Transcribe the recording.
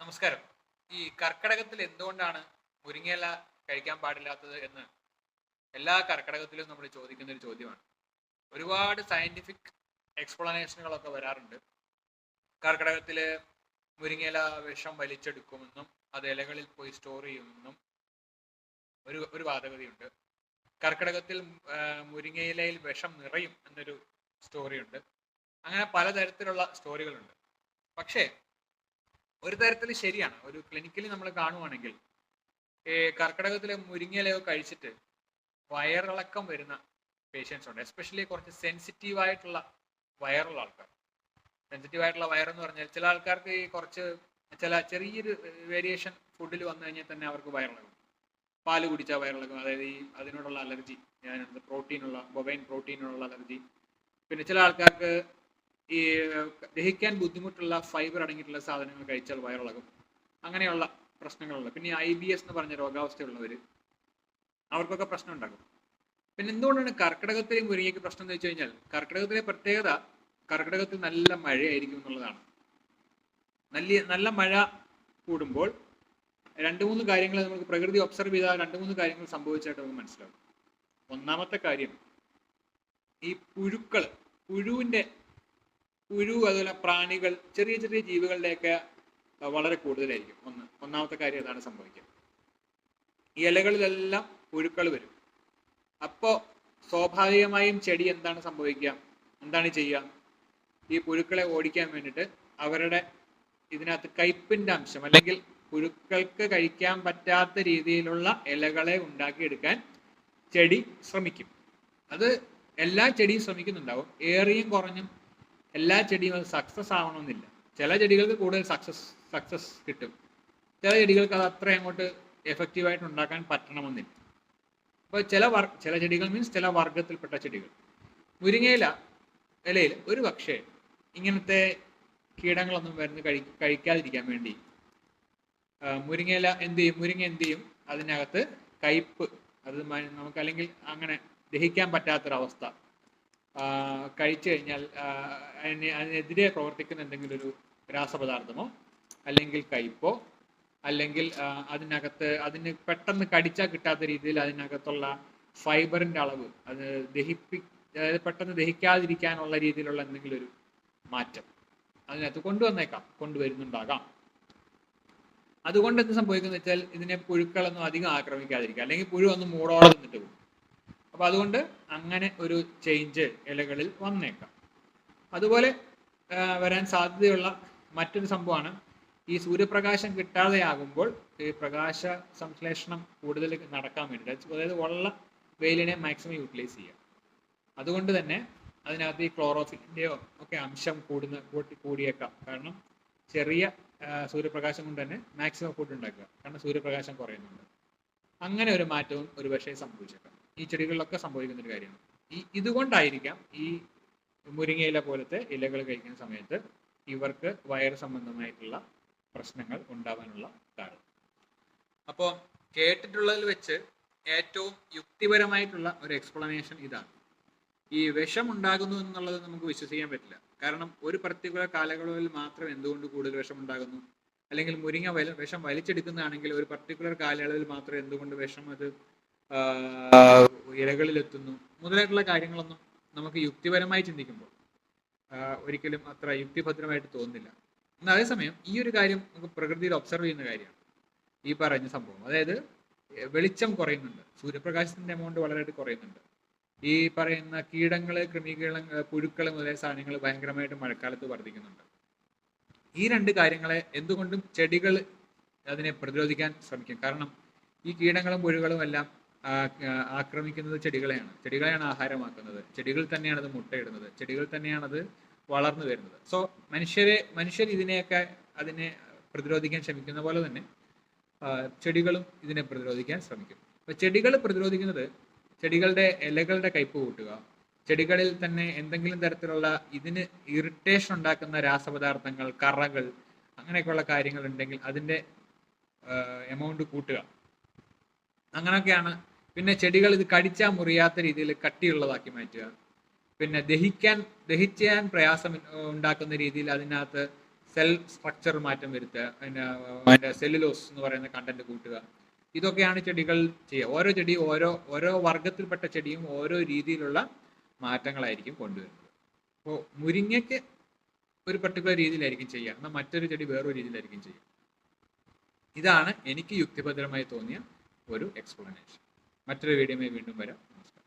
നമസ്കാരം. ഈ കർക്കിടകത്തിൽ എന്തുകൊണ്ടാണ് മുരിങ്ങയില കഴിക്കാൻ പാടില്ലാത്തത് എന്ന് എല്ലാ കർക്കിടകത്തിലും നമ്മൾ ചോദിക്കുന്ന ഒരു ചോദ്യമാണ്. ഒരുപാട് സയന്റിഫിക് എക്സ്പ്ലനേഷനുകളൊക്കെ വരാറുണ്ട്. കർക്കിടകത്തിൽ മുരിങ്ങയില വിഷം വലിച്ചെടുക്കുമെന്നും അത് ഇലകളിൽ പോയി സ്റ്റോർ ചെയ്യുമെന്നും ഒരു ഒരു വാദഗതിയുണ്ട്. കർക്കിടകത്തിൽ മുരിങ്ങയിലയിൽ വിഷം നിറയും എന്നൊരു സ്റ്റോറിയുണ്ട് അങ്ങനെ പലതരത്തിലുള്ള സ്റ്റോറികളുണ്ട് പക്ഷേ ഒരു തരത്തിൽ ശരിയാണ്. ഒരു ക്ലിനിക്കലി നമ്മൾ കാണുവാണെങ്കിൽ ഈ കർക്കിടകത്തിലെ മുരിങ്ങയിലയോ കഴിച്ചിട്ട് വയറിളക്കം വരുന്ന പേഷ്യൻസ് ഉണ്ട്. എസ്പെഷ്യലി കുറച്ച് സെൻസിറ്റീവ് ആയിട്ടുള്ള വയറുള്ള ആൾക്കാർ. സെൻസിറ്റീവ് ആയിട്ടുള്ള വയറെന്ന് പറഞ്ഞാൽ ചില ആൾക്കാർക്ക് ഈ കുറച്ച് ചില ചെറിയൊരു വേരിയേഷൻ ഫുഡിൽ വന്നു കഴിഞ്ഞാൽ തന്നെ അവർക്ക് വയറിളകും പാൽ കുടിച്ചാൽ വയറിളകും അതായത് ഈ അതിനോടുള്ള അലർജി ഞാൻ പ്രോട്ടീനുള്ള ബൊബൈൻ പ്രോട്ടീനുള്ള അലർജി പിന്നെ ചില ആൾക്കാർക്ക് ഈ ദഹിക്കാൻ ബുദ്ധിമുട്ടുള്ള ഫൈബർ അടങ്ങിയിട്ടുള്ള സാധനങ്ങൾ കഴിച്ചാൽ വയറിളകും. അങ്ങനെയുള്ള പ്രശ്നങ്ങളുള്ള പിന്നെ ഐ ബി എസ് എന്ന് പറഞ്ഞ രോഗാവസ്ഥയുള്ളവർ അവർക്കൊക്കെ പ്രശ്നം ഉണ്ടാകും. പിന്നെ എന്തുകൊണ്ടാണ് കർക്കിടകത്തിലെ മുരിങ്ങയ്ക്ക് പ്രശ്നം എന്ന് വെച്ച് കഴിഞ്ഞാൽ കർക്കിടകത്തിലെ പ്രത്യേകത കർക്കിടകത്തിൽ നല്ല മഴയായിരിക്കും എന്നുള്ളതാണ്. നല്ല നല്ല മഴ കൂടുമ്പോൾ രണ്ട് മൂന്ന് കാര്യങ്ങൾ നമുക്ക് പ്രകൃതി ഒബ്സർവ് ചെയ്താൽ രണ്ട് മൂന്ന് കാര്യങ്ങൾ സംഭവിച്ചായിട്ട് നമുക്ക് മനസ്സിലാവും ഒന്നാമത്തെ കാര്യം ഈ പുഴുക്കൾ പുഴുവിന്റെ പുഴു അതുപോലെ പ്രാണികൾ ചെറിയ ചെറിയ ജീവികളുടെയൊക്കെ വളരെ കൂടുതലായിരിക്കും. ഒന്ന് ഒന്നാമത്തെ കാര്യം അതാണ് സംഭവിക്കുക. ഇലകളിലെല്ലാം പുഴുക്കൾ വരും. അപ്പോൾ സ്വാഭാവികമായും ചെടി എന്താണ് സംഭവിക്കുക? എന്താണ് ചെയ്യുക? ഈ പുഴുക്കളെ ഓടിക്കാൻ വേണ്ടിയിട്ട് അവരുടെ ഇതിനകത്ത് കയ്പിന്റെ അംശം അല്ലെങ്കിൽ പുഴുക്കൾക്ക് കഴിക്കാൻ പറ്റാത്ത രീതിയിലുള്ള ഇലകളെ ഉണ്ടാക്കിയെടുക്കാൻ ചെടി ശ്രമിക്കും. അത് എല്ലാ ചെടിയും ശ്രമിക്കുന്നുണ്ടാവും. ഏറിയും കുറഞ്ഞും എല്ലാ ചെടിയും സക്സസ് ആവണമെന്നില്ല. ചില ചെടികൾക്ക് കൂടുതൽ സക്സസ് സക്സസ് കിട്ടും. ചില ചെടികൾക്ക് അത് അത്ര അങ്ങോട്ട് എഫക്റ്റീവായിട്ട് ഉണ്ടാക്കാൻ പറ്റണമെന്നില്ല. അപ്പോൾ ചില വർ ചില ചെടികൾ മീൻസ് ചില വർഗത്തിൽപ്പെട്ട ചെടികൾ. മുരിങ്ങയില ഇലയിൽ ഒരു പക്ഷേ ഇങ്ങനത്തെ കീടങ്ങളൊന്നും വരുന്ന കഴി കഴിക്കാതിരിക്കാൻ വേണ്ടി മുരിങ്ങയില എന്ത് ചെയ്യും? മുരിങ്ങ എന്ത് ചെയ്യും? അതിനകത്ത് കയ്പ് അത് നമുക്ക് അല്ലെങ്കിൽ അങ്ങനെ ദഹിക്കാൻ പറ്റാത്തൊരവസ്ഥ. കഴിച്ചു കഴിഞ്ഞാൽ അതിന് അതിനെതിരെ പ്രവർത്തിക്കുന്ന എന്തെങ്കിലും ഒരു രാസപദാർത്ഥമോ അല്ലെങ്കിൽ കയ്പോ അല്ലെങ്കിൽ അതിനകത്ത് അതിന് പെട്ടെന്ന് കടിച്ചാൽ കിട്ടാത്ത രീതിയിൽ അതിനകത്തുള്ള ഫൈബറിന്റെ അളവ് അത് ദഹിപ്പി അതായത് പെട്ടെന്ന് ദഹിക്കാതിരിക്കാനുള്ള രീതിയിലുള്ള എന്തെങ്കിലും ഒരു മാറ്റം അതിനകത്ത് കൊണ്ടുവന്നേക്കാം കൊണ്ടുവരുന്നുണ്ടാകാം. അതുകൊണ്ട് എന്ത് സംഭവിക്കുന്നത് വെച്ചാൽ ഇതിനെ പുഴുക്കളൊന്നും അധികം ആക്രമിക്കാതിരിക്കുക. അല്ലെങ്കിൽ പുഴു ഒന്ന് മൂടോടെ നിന്നിട്ട് പോകും. അപ്പൊ അതുകൊണ്ട് അങ്ങനെ ഒരു ചേഞ്ച് ഇലകളിൽ വന്നേക്കാം. അതുപോലെ വരാൻ സാധ്യതയുള്ള മറ്റൊരു സംഭവമാണ് ഈ സൂര്യപ്രകാശം കിട്ടാതെയാകുമ്പോൾ ഈ പ്രകാശ സംശ്ലേഷണം കൂടുതൽ നടക്കാൻ വേണ്ടിയിട്ട് അതായത് ഉള്ള വെയിലിനെ മാക്സിമം യൂട്ടിലൈസ് ചെയ്യുക. അതുകൊണ്ട് തന്നെ അതിനകത്ത് ഈ ക്ലോറോഫിന്റെയോ ഒക്കെ അംശം കൂടുന്ന കൂട്ടി കൂടിയേക്കാം. കാരണം ചെറിയ സൂര്യപ്രകാശം കൊണ്ട് തന്നെ മാക്സിമം ഫുഡ് ഉണ്ടാക്കുക. കാരണം സൂര്യപ്രകാശം കുറയുന്നുണ്ട്. അങ്ങനെ ഒരു മാറ്റവും ഒരുപക്ഷെ സംഭവിച്ചേക്കാം. ഈ ചെടികളിലൊക്കെ സംഭവിക്കുന്ന ഒരു കാര്യമാണ്. ഈ ഇതുകൊണ്ടായിരിക്കാം ഈ മുരിങ്ങയില പോലത്തെ ഇലകൾ കഴിക്കുന്ന സമയത്ത് ഇവർക്ക് വയറ് സംബന്ധമായിട്ടുള്ള പ്രശ്നങ്ങൾ ഉണ്ടാവാനുള്ള കാരണം. അപ്പോൾ കേട്ടിട്ടുള്ളതിൽ വെച്ച് ഏറ്റവും യുക്തിപരമായിട്ടുള്ള ഒരു എക്സ്പ്ലനേഷൻ ഇതാണ്. ഈ വിഷം ഉണ്ടാകുന്നു എന്നുള്ളത് നമുക്ക് വിശ്വസിക്കാൻ പറ്റില്ല. കാരണം ഒരു പർട്ടിക്കുലർ കാലയളവിൽ മാത്രം എന്തുകൊണ്ട് കൂടുതൽ വിഷം ഉണ്ടാകുന്നു? അല്ലെങ്കിൽ മുരിങ്ങ വിഷം വലിച്ചെടുക്കുന്നതാണെങ്കിൽ ഒരു പർട്ടിക്കുലർ കാലയളവിൽ മാത്രം എന്തുകൊണ്ട് വിഷം അത് ഇലകളിലെത്തുന്നു മുതലായിട്ടുള്ള കാര്യങ്ങളൊന്നും നമുക്ക് യുക്തിപരമായി ചിന്തിക്കുമ്പോൾ ഒരിക്കലും അത്ര യുക്തിഭദ്രമായിട്ട് തോന്നുന്നില്ല. എന്നാൽ അതേസമയം ഈ ഒരു കാര്യം നമുക്ക് പ്രകൃതിയിൽ ഒബ്സർവ് ചെയ്യുന്ന കാര്യമാണ്. ഈ പറഞ്ഞ സംഭവം. അതായത് വെളിച്ചം കുറയുന്നുണ്ട്. സൂര്യപ്രകാശത്തിന്റെ എമൗണ്ട് വളരെയായിട്ട് കുറയുന്നുണ്ട്. ഈ പറയുന്ന കീടങ്ങൾ ക്രമീകരണ പുഴുക്കൾ മുതലായ സാധനങ്ങൾ ഭയങ്കരമായിട്ട് മഴക്കാലത്ത് വർദ്ധിക്കുന്നുണ്ട്. ഈ രണ്ട് കാര്യങ്ങളെ എന്തുകൊണ്ടും ചെടികൾ അതിനെ പ്രതിരോധിക്കാൻ ശ്രമിക്കും. കാരണം ഈ കീടങ്ങളും പുഴുകളും എല്ലാം ആക്രമിക്കുന്നത് ചെടികളെയാണ്. ചെടികളെയാണ് ആഹാരമാക്കുന്നത്. ചെടികൾ തന്നെയാണ് അത് മുട്ടയിടുന്നത്. ചെടികൾ തന്നെയാണ് അത് വളർന്നു വരുന്നത്. സോ മനുഷ്യരെ മനുഷ്യർ ഇതിനെയൊക്കെ അതിനെ പ്രതിരോധിക്കാൻ ശ്രമിക്കുന്ന പോലെ തന്നെ ചെടികളും ഇതിനെ പ്രതിരോധിക്കാൻ ശ്രമിക്കും. അപ്പൊ ചെടികൾ പ്രതിരോധിക്കുന്നത് ചെടികളുടെ ഇലകളുടെ കയ്പ് കൂട്ടുക ചെടികളിൽ തന്നെ എന്തെങ്കിലും തരത്തിലുള്ള ഇതിന് ഇറിറ്റേഷൻ ഉണ്ടാക്കുന്ന രാസപദാർത്ഥങ്ങൾ കറകൾ അങ്ങനെയൊക്കെയുള്ള കാര്യങ്ങൾ ഉണ്ടെങ്കിൽ അതിന്റെ എമൗണ്ട് കൂട്ടുക. അങ്ങനെയൊക്കെയാണ് പിന്നെ ചെടികൾ ഇത് കടിച്ചാൽ മുറിയാത്ത രീതിയിൽ കട്ടിയുള്ളതാക്കി മാറ്റുക. പിന്നെ ദഹിക്കാൻ ദഹിക്കാൻ പ്രയാസം ഉണ്ടാക്കുന്ന രീതിയിൽ അതിനകത്ത് സെൽ സ്ട്രക്ചർ മാറ്റം വരുത്തുക. പിന്നെ അതിന്റെ സെല്ലുലോസ് എന്ന് പറയുന്ന കണ്ടന്റ് കൂട്ടുക. ഇതൊക്കെയാണ് ചെടികൾ ചെയ്യുക. ഓരോ ചെടി ഓരോ ഓരോ വർഗത്തിൽപ്പെട്ട ചെടിയും ഓരോ രീതിയിലുള്ള മാറ്റങ്ങളായിരിക്കും കൊണ്ടുവരുന്നത്. അപ്പോൾ മുരിങ്ങയ്ക്ക് ഒരു പർട്ടിക്കുലർ രീതിയിലായിരിക്കും ചെയ്യുക. എന്നാൽ മറ്റൊരു ചെടി വേറൊരു രീതിയിലായിരിക്കും ചെയ്യുക. ഇതാണ് എനിക്ക് യുക്തിഭദ്രമായി തോന്നിയ ഒരു എക്സ്പ്ലനേഷൻ മറ്റൊരു വീഡിയോയുമായി വീണ്ടും വരാം. നമസ്കാരം